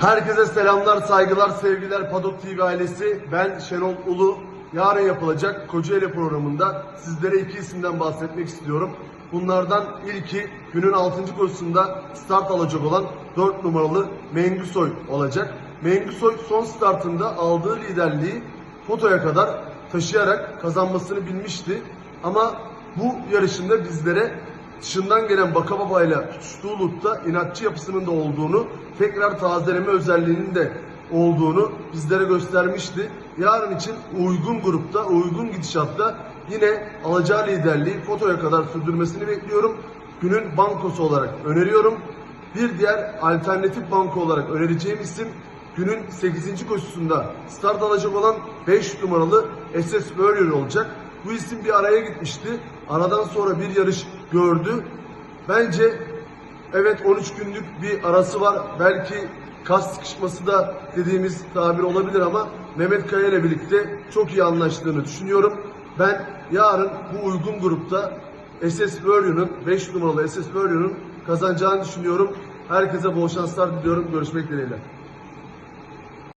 Herkese selamlar, saygılar, sevgiler Padok TV ailesi. Ben Şenol Ulu. Yarın yapılacak Kocaeli programında sizlere iki isimden bahsetmek istiyorum. Bunlardan ilki günün 6. koşusunda start alacak olan 4 numaralı Mengüsoy olacak. Mengüsoy son startında aldığı liderliği fotoya kadar taşıyarak kazanmasını bilmişti. Ama bu yarışında bizlere dışından gelen Baka Baba ile tutuştuğu lutta inatçı yapısının da olduğunu, tekrar tazeleme özelliğinin de olduğunu bizlere göstermişti. Yarın için uygun grupta, uygun gidişatta yine alacağı liderliği fotoya kadar sürdürmesini bekliyorum. Günün bankosu olarak öneriyorum. Bir diğer alternatif banko olarak önereceğim isim günün 8. koşusunda start alacak olan 5 numaralı SS Warrior olacak. Bu isim bir araya gitmişti. Aradan sonra bir yarış gördü. Bence evet 13 günlük bir arası var. Belki kas sıkışması da dediğimiz tabir olabilir ama Mehmet Kaya ile birlikte çok iyi anlaştığını düşünüyorum. Ben yarın bu uygun grupta SS Warrior'ın 5 numaralı SS Warrior'ın kazanacağını düşünüyorum. Herkese bol şanslar diliyorum. Görüşmek dileğiyle.